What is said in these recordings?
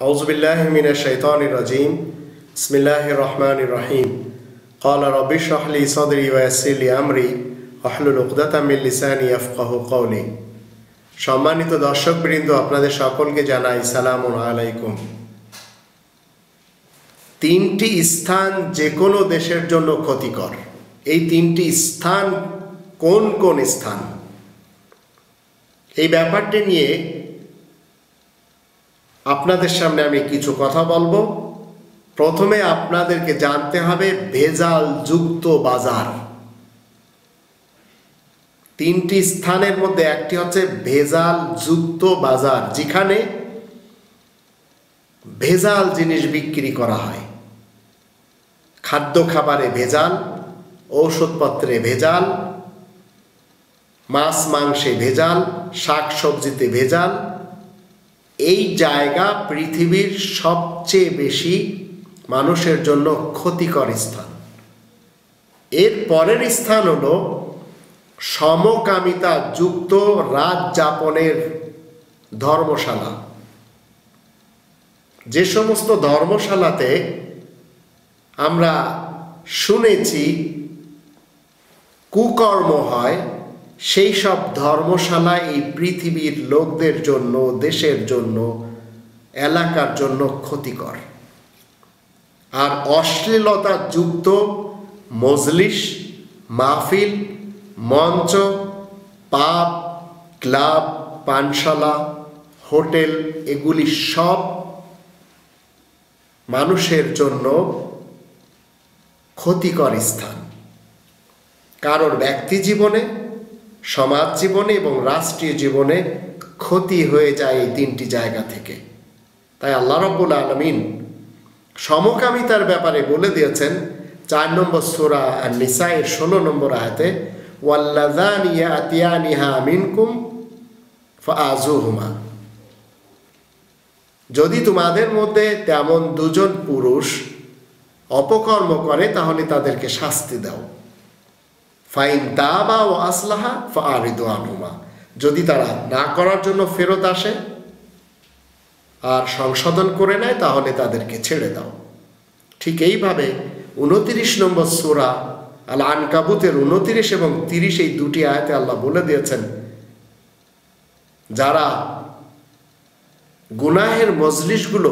أعوذ بالله من الشيطان الرجيم بسم الله الرحمن الرحيم قال رب اشرح لي صدري ويسر لي أمري واحلل عقدة من লিসানি يفقه قولي সম্মানিত দর্শকবৃন্দ আপনাদের সকলকে জানাই সালাম আলাইকুম তিনটি স্থান যে কোনো দেশের জন্য ক্ষতিকর এই তিনটি স্থান কোন কোন স্থান এই ব্যাপারটি নিয়ে আপনাদের সামনে আমি কিছু কথা বলব। প্রথমে আপনাদেরকে জানতে হবে, ভেজাল যুক্ত বাজার। তিনটি স্থানের মধ্যে একটি হচ্ছে ভেজাল যুক্ত বাজার, যেখানে ভেজাল জিনিস বিক্রি করা হয়। খাদ্য খাবারে ভেজাল, ঔষধপত্রে ভেজাল, মাছ মাংসে ভেজাল শাক সবজিতে ভেজাল এই জায়গা পৃথিবীর সবচেয়ে বেশি মানুষের জন্য ক্ষতিকর স্থান। এর পরের স্থান হলো সমকামিতা যুক্ত রাত যাপনের ধর্মশালা। যে সমস্ত ধর্মশালাতে আমরা শুনেছি, কুকর্ম হয় সেই সব ধর্মশালা এই পৃথিবীর লোকদের জন্য, দেশের জন্য, এলাকার জন্য ক্ষতিকর। আর অশ্লীলতা যুক্ত মজলিস, মাহফিল, মঞ্চ, পাব, ক্লাব, পানশালা, হোটেল, এগুলি সব মানুষের জন্য ক্ষতিকর স্থান। কারোর ব্যক্তি জীবনে সমাজ জীবনে এবং রাষ্ট্রীয় জীবনে ক্ষতি হয়ে যায় এই তিনটি জায়গা থেকে। তাই আল্লাহ রব্বুল আলমিন সমকামিতার ব্যাপারে বলে দিয়েছেন, চার নম্বর সোরা আর নিসাইয়ের ষোলো নম্বর আয়তে ওয়াল্লাদান ইয়াতিয়ানিহা মিনকুম ফাজুহুমা যদি তোমাদের মধ্যে তেমন দুজন পুরুষ অপকর্ম করে, তাহলে তাদেরকে শাস্তি দাও। ফাইন দাবা ও আসলাহা ফারিদু আনহুমা। যদি তারা না করার জন্য ফেরত আসে আর সংশোধন করে নেয়, তাহলে তাদেরকে ছেড়ে দাও। ঠিক এইভাবে উনতিরিশ নম্বর সোরা আল আনকাবুতের উনতিরিশ এবং তিরিশ এই দুটি আয়তে আল্লাহ বলে দিয়েছেন, যারা গুনাহের মজলিসগুলো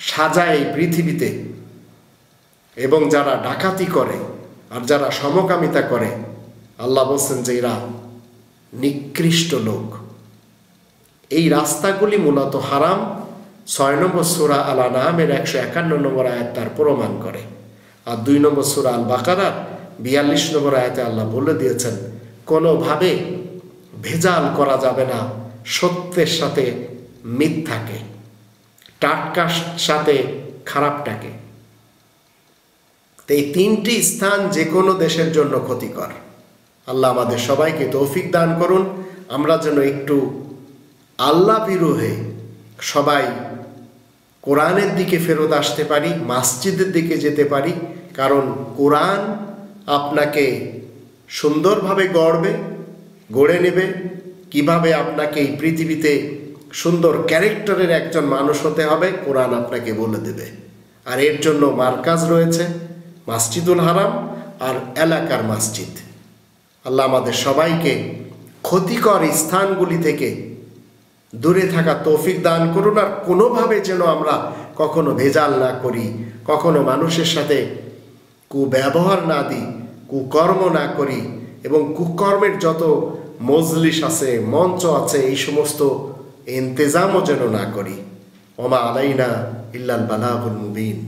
সাজায় এই পৃথিবীতে এবং যারা ডাকাতি করে আর যারা সমকামিতা করে, আল্লাহ বলছেন যে এরা নিকৃষ্ট লোক। এই রাস্তাগুলি মূলত হারাম। ছয় নম্বর সুরা আল আনামের একশো একান্ন নম্বর আয়াত তার প্রমাণ করে। আর দুই নম্বর সুরা আল বাকারার বিয়াল্লিশ নম্বর আয়াতে আল্লাহ বলে দিয়েছেন, কোনোভাবে ভেজাল করা যাবে না, সত্যের সাথে মিথ্যাকে, টাটকার সাথে খারাপটাকে। তো এই তিনটি স্থান যে কোনো দেশের জন্য ক্ষতিকর। আল্লাহ আমাদের সবাইকে তৌফিক দান করুন। আমরা যেন একটু আল্লাহ বিরোহে সবাই কোরআনের দিকে ফেরত আসতে পারি, মাসজিদের দিকে যেতে পারি, কারণ কোরআন আপনাকে সুন্দরভাবে গড়বে, গড়ে নেবে। কীভাবে আপনাকে এই পৃথিবীতে সুন্দর ক্যারেক্টারের একজন মানুষ হতে হবে, কোরআন আপনাকে বলে দেবে। আর এর জন্য মার্কাজ রয়েছে। মাসজিদুল হারাম আর এলাকার মসজিদ। আল্লাহ আমাদের সবাইকে ক্ষতিকর স্থানগুলি থেকে দূরে থাকা তৌফিক দান করুন, আর কোনোভাবে যেন আমরা কখনো ভেজাল না করি, কখনো মানুষের সাথে কুব্যবহার না দিই, কুকর্ম না করি এবং কুকর্মের যত মজলিস আছে, মঞ্চ আছে, এই সমস্ত ইন্তেজামও যেন না করি। ওমা আলাইনা ইল্লাল বালাহুল মুবিন।